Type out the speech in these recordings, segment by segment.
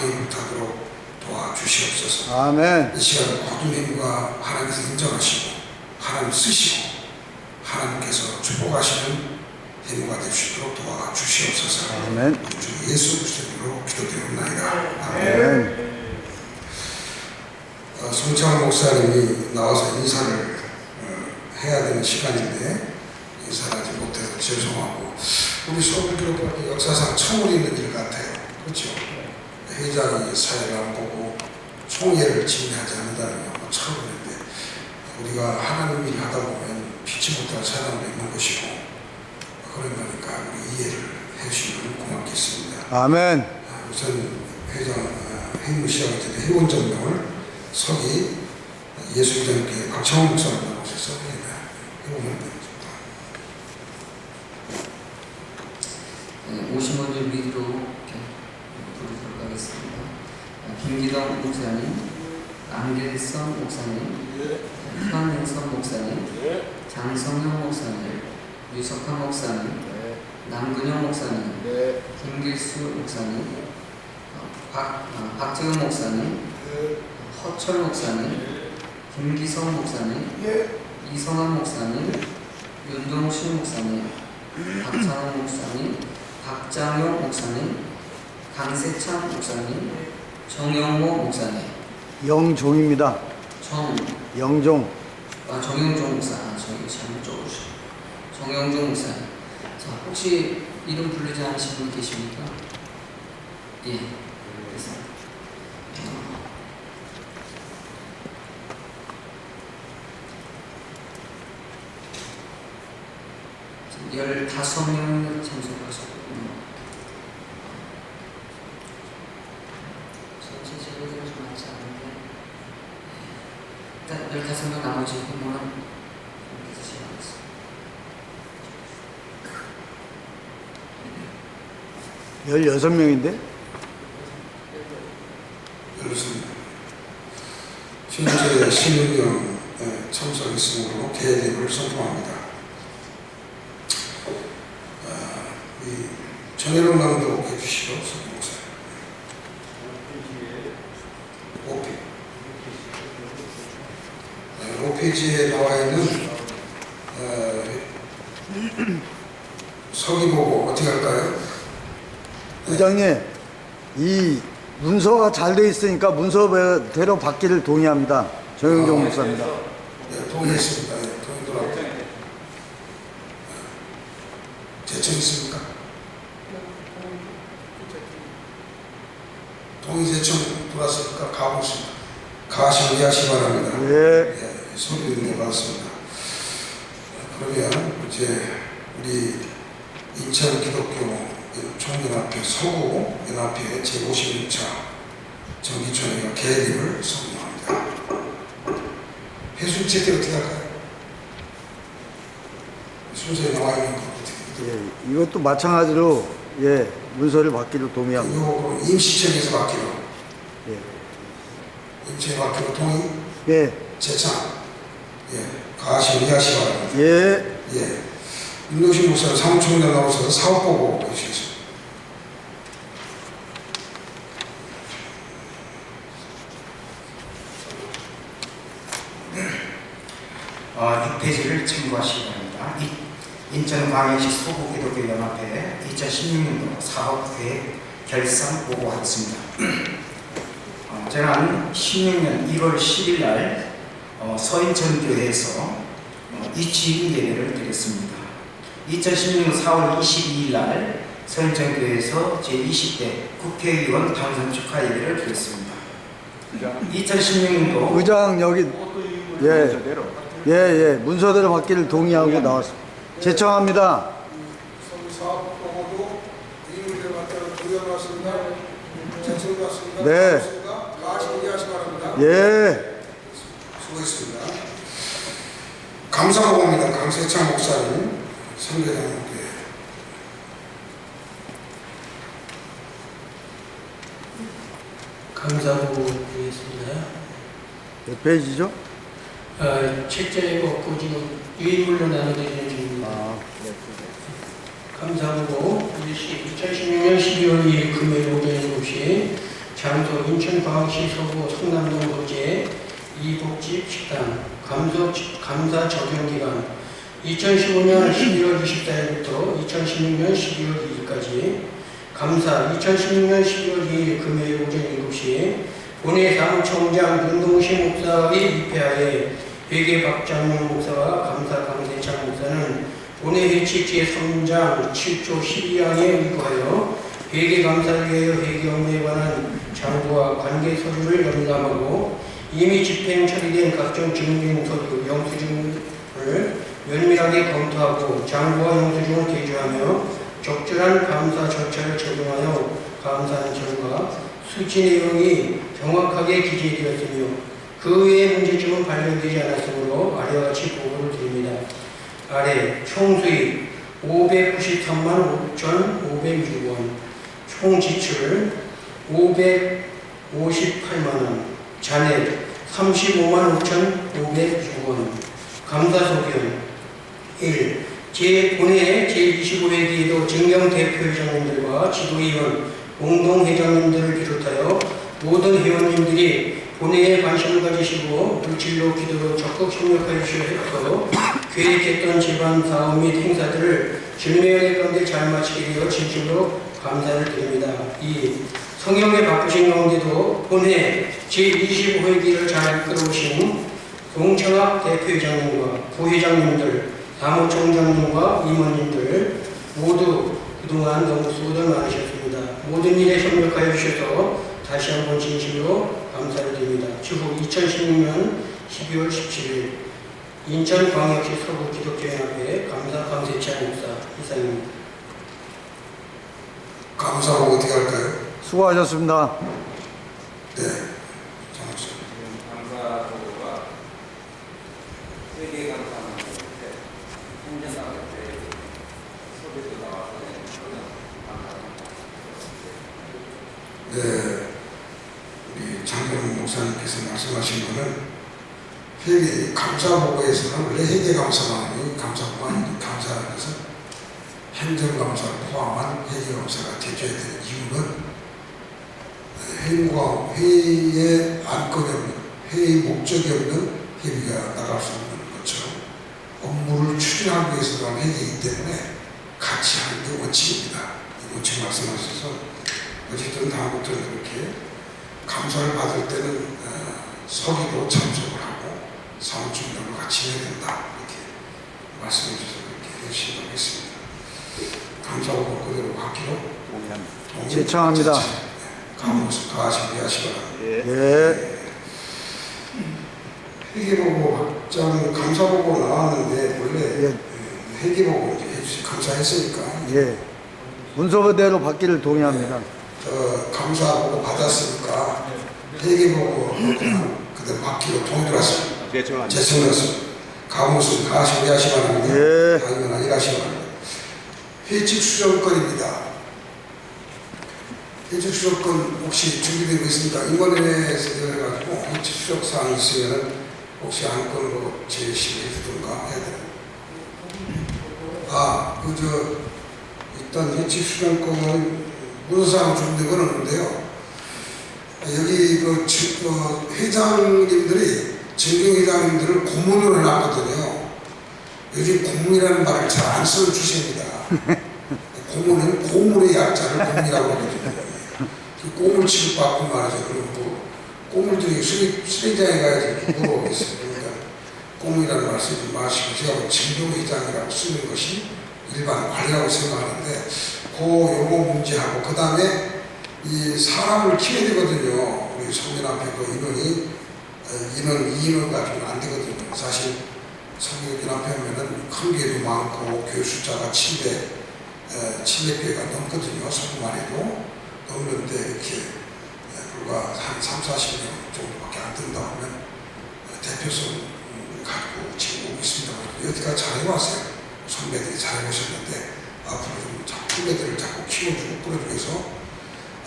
강이 불타도록 도와주시옵소서. 아멘. 이 시간 모든 힘과 하나님께서 인정하시고 하나님 쓰시고 하나님께서 축복하시는 힘과 되시도록 도와주시옵소서. 아멘. 주 예수 그리스도로 기도드립니다. 아멘. 아멘. 어, 송창 목사님이 나와서 인사를 어, 해야 되는 시간인데 인사하지 못해서 죄송하고 우리 소불교가 역사상 처음 있는 일 같아요. 그렇죠? 회장이 사회를 안 보고 총회를 진행하지 않는다는 건 처음인데 우리가 하나님 일 하다 보면 피치 못할 사람도 있는 것이고 그런 거니까 우리 이해를 해주시면 고맙겠습니다. 아멘. 아, 우선 회장 아, 행무 시작을 전에 회원 전명을 서기 예수장께 박창원 목사님 나오셔서 부르도록 하겠습니다. 아, 김기덕 목사님, 안길선 목사님, 현인선 목사님, 장성형 목사님, 유석환 목사님, 남근영 목사님, 김길수 목사님, 어, 박, 아, 박재훈 목사님, 허철 목사님, 김기성 목사님, 이성환 목사님, 윤동실 목사님, 박찬호 목사님, 박장용 목사님, 강세찬 목사님, 정영모 목사님, 영종입니다. 정, 영종. 아, 정영종 목사, 아, 저기 잘못 적으시 정영종 목사님. 자, 혹시 이름 부르지 않으신 분 계십니까? 예. 그래서, 어, 열다섯 명 참석하셨군요. 전체 많지 않은데 일단 열다섯 명 나머지 후보는 여기서 시작하겠습니다. 열여섯 명인데? 그렇습니다. 현재 신윤경 참석했으므로 개립을 선포합니다. 아, 이 전해로 낭독 해주시고 서기 목사. 네, 5 페이지에 나와 있는 어, 서기 보고 어떻게 할까요? 부장님, 이 문서가 잘 돼 있으니까 문서대로 받기를 동의합니다. 정영종 목사입니다. 네, 동의했습니다. 네, 동의도록. 제청 있습니까? 동의 제청 들어왔으니까 가보겠습니다. 가시 이해하시 바랍니다. 예. 예, 소리 듣는 것 같습니다. 그러면 이제 우리 인천 기독교 총연합회 서구 연합회 제56차 정기총회가 개립을 선포합니다. 해수 제때 어떻게 할까요? 순서에 나와 있는 거 어떻게? 예. 이것도 마찬가지로 예, 문서를 받기를 동의합니다. 이거 임시청에서 받기로 예. 임시에 받기로 동의 예. 재창 예 가시 이해하시 바랍니다. 예. 예. 윤동신 목사는 사무총장 나오셔서 사업 보고 해주시겠습니다. 어, 6페이지를 참고하시기 바랍니다. 이- 인천광역시 소부기독교연합회 2016년도 사업계획 결산 보고하겠습니다. 어, 지난 16년 1월 10일 날 어, 서인천 교회에서 어, 이치인 예배를 드렸습니다. 2016년 4월 22일 날 서인천 교회에서 제20대 국회의원 당선 축하 예배를 드렸습니다. 2016년도 의장 여기 예. 예, 예. 문서대로 받기를 동의하고 나왔습니다. 제청합니다. 네. 예. 수고했습니다. 감사보고입니다. 강세창 목사님 선교단님께 감사보고 드리겠습니다. 몇 페이지죠? 어, 책자에 없고 지금 유인물로 나눠드리는 중입니다. 아, 감사보고 2016년 12월 2일 금요일 오전 7시 장소 인천광역시 서구 성남동 거제 이복집 식당 감사, 감사 적용기간 2015년 11월 24일부터 2016년 12월 2일까지 감사 2016년 12월 2일 금요일 오전 7시 본회 사무총장 윤동신 목사의 입회하에 회계 박장용 목사와 감사 강세창 목사는 본회 회칙 제 3장 7조 12항에 의거하여 회계 감사를 위하여 회계 업무에 관한 장부와 관계 서류를 연감하고 이미 집행 처리된 각종 증빙 서류, 영수증을 면밀하게 검토하고 장부와 영수증을 대조하며 적절한 감사 절차를 적용하여 감사한 결과 수치 내용이 정확하게 기재되었으며 그 외의 문제점은 발견되지 않았으므로 아래와 같이 보고를 드립니다. 아래 총수입 593만 5,506원, 총 지출 558만 원, 잔액 35만 5,506원, 감사소견 1. 제 본회 제25회기에도 증경 대표회장님들과 지도위원, 공동회장님들을 비롯하여 모든 회원님들이 본회에 관심을 가지시고 물질로 기도로 적극 협력해 주셔서 계획했던 집안 사업 및 행사들을 진행의 가운데 잘 마치게 되어 진심으로 감사를 드립니다. 2. 성형에 바쁘신 가운데도 본회 제25회기를 잘 이끌어오신 동청학 대표회장님과 부회장님들, 사무총장님과 임원님들 모두 그동안 너무 수고들 많으셨습니다. 모든 일에 협력하여 주셔서 다시 한번 진심으로 감사를 드립니다. 추후 2016년 12월 17일 인천광역시 서구 기독교연합회 감사 강세찬 목사 이상입니다. 감사하고 어떻게 할까요? 수고하셨습니다. 네. 네, 우리 장경 목사님께서 말씀하신 거는 회계 감사보고에서는 원래 회계 감사만 하고 감사보고 아니고 감사를 해서 행정감사를 포함한 회계 감사가 되줘야 되는 이유는 회의가 회의에 안건이 없는 회의 목적이 없는 회의가 나갈 수 없는 것처럼 업무를 추진하기 위해서 그런 회의이기 때문에 같이 하는 게 원칙입니다. 이 원칙 말씀하셔서 어쨌든 다음부터는 그렇게 감사를 받을 때는 어, 서기도 참석을 하고 사무총장을 같이 해야 된다 이렇게 말씀해 주셔서 그렇게 열심히 하겠습니다. 감사하고 그대로 하기로 동의- 제청합니다. 다하시 위하시 바랍니다. 예. 회계보고 확장 감사보고 나왔는데 원래 예. 예, 회계보고 이제 해주시 감사했으니까 예. 문서 그대로 받기를 동의합니다. 저 감사보고 받았으니까 회계보고 그대로 받기로 동의를 했습니다. 제청했습니다. 다시 위하시 바랍니다. 예. 당연한 일하시 바랍니다. 회칙 수정권입니다. 회칙 수정권 혹시 준비되고 있습니까? 이번에서 해가지고 회칙 수정 사항이 있으면 혹시 안건으로 제시해 주든가 해야 돼요. 아, 그 저 일단 회칙 수정권은 문서상 준비된 건 없는데요. 여기 그, 지- 어, 회장님들이 정경회장님들을 고문으로 해놨거든요. 요즘 고문이라는 말을 잘 안 쓰는 추세입니다. 고문은 고물의 약자를 고문이라고 그러거든요. 그 고물 취급받고 말이죠. 그리고 뭐 고물들이 수리, 수리장에 가야지 누구로 있어요. 그러니까 고문이라는 말 쓰지 마시고 제가 뭐 정경회장이라고 쓰는 것이 일반 관리라고 생각하는데 그 요거 문제하고 그 다음에 이 사람을 키워야 되거든요. 우리 앞에 그 인원이 어, 인원 2인원 가지고는 안 되거든요. 사실 앞에 하면은 큰 개도 많고 교회 숫자가 700, 어, 700개가 넘거든요. 성만 해도 넘는데 이렇게 어, 불과 한 3, 40명 정도밖에 안 된다 하면 어, 대표성 음, 갖고 지금 오고 있습니다. 여태까지 잘해왔어요. 선배들이 잘해오셨는데 앞으로 좀 자- 후배들을 자꾸 키워주고 뿌려주면서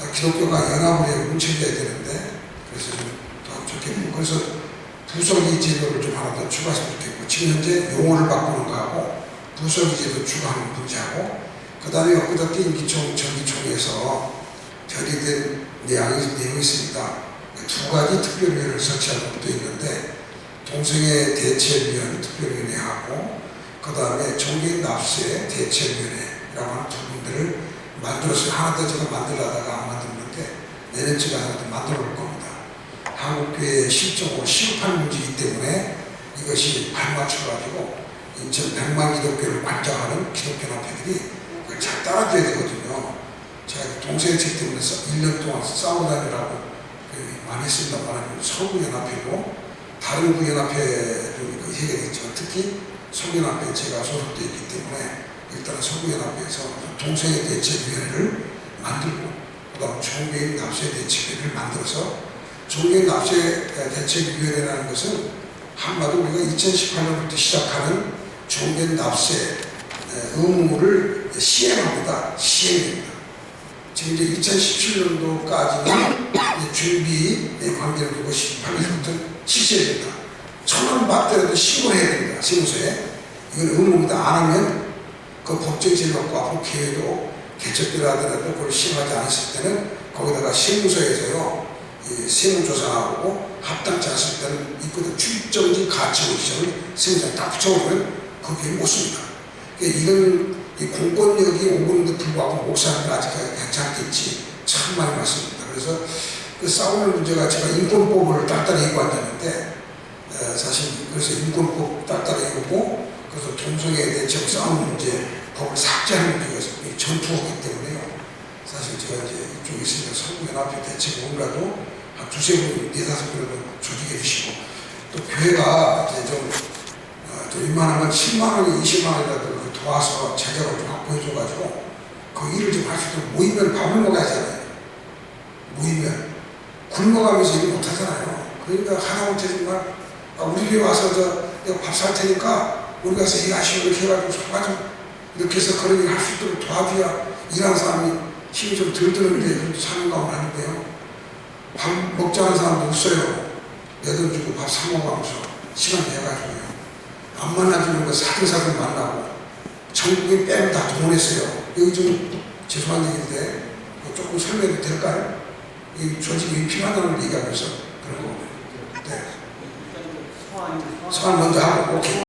아, 기독교가 연합을 해 뭉쳐져야 되는데 그래서 좀더 좋겠고 그래서 부서기 제도를 좀 하나 더 추가했으면 좋겠고 지금 현재 용어를 바꾸는 거하고 부서기 제도 추가하는 문제하고 그 다음에 엊그저께 임기총 전기총회에서 결의된 내용이, 내용이 있습니다. 두 가지 특별위원회를 설치한 것도 있는데 동성애 대책위원 특별위원회하고 그 다음에 종교인 납세 대책위원회라고 하는 두 군데를 만들어서 하나 더 제가 만들려다가 안 만들었는데 내년쯤에 하나 더 만들어 볼 겁니다. 한국교회 실적으로 시급한 문제이기 때문에 이것이 발맞춰가지고 인천 백만 기독교를 관장하는 기독교협회들이 그걸 잘 따라줘야 되거든요. 제가 동생 책 때문에 1년 동안 싸우다니라고 그 많이 했습니다만 서구연합회고 다른 구연합회도 그 해결했지만 특히 서구연합회에 제가 소속되어 있기 때문에 일단은 서구연합회에서 동성애 대책위원회를 만들고 그다음 종교인 납세 대책위원회를 만들어서 종교인 납세 대책위원회라는 것은 한마디로 우리가 2018년부터 시작하는 종교인 납세 의무를 시행합니다. 시행입니다. 지금 이제 2017년도까지는 준비 관계를 두고 18년부터 실시해야 된다. 천원 받더라도 신고해야 됩니다. 세무서에. 이건 의무입니다. 안 하면 그 법적 제를 갖고 앞으로 기회도 개척되라 하더라도 그걸 시행하지 않았을 때는 거기다가 세무서에서요. 이 세무조사하고 합당치 않을 때는 있거든. 출입정지 가치 시험을 세무서에 딱 붙여오면 그게 못 씁니다. 그러니까 이런 이 공권력이 오는데 불구하고 목사님이 아직까지 괜찮겠지 참 많이 맞습니다. 그래서 그 싸우는 문제가 제가 인권법을 딱딱히 읽고 앉았는데 에, 사실 그래서 인권법 딱딱히 읽고 그래서 동성애 대책 싸우는 문제 법을 삭제하는 문제가 이 전투하기 때문에요. 사실 제가 이제 이쪽에 있으니까 서구연합회 대책 뭔가도 한 두세 분, 네다섯 분을 조직해 주시고 또 교회가 이제 좀 어, 또 웬만하면 10만 원이 20만 원이라도 도와서 제작을 좀 확보해줘가지고 그 일을 좀 할 수 있도록 모이면 밥을 먹어야 하잖아요. 모이면 굶어가면서 일 못하잖아요. 그러니까 하다못해 정말 아, 우리 교회 와서 저 내가 밥 살 테니까 우리 가서 일하시고 이렇게 해가지고 좀 이렇게 해서 그런 일할수 있도록 도와줘야 일하는 사람이 힘이 좀 덜 드는데 사는 가운데 하는데요. 밥 먹자는 사람도 없어요. 내 돈 주고 밥 사 먹어가면서 시간 내가지고요. 안 만나주는 거 사등사등 만나고 전국에 빼면 다 동원했어요. 여기 좀 죄송한 얘기인데 뭐 조금 설명해도 될까요? 이 조직이 필요하다는 걸 얘기하면서 그런 거. 네. 소환 먼저 하고 오케이.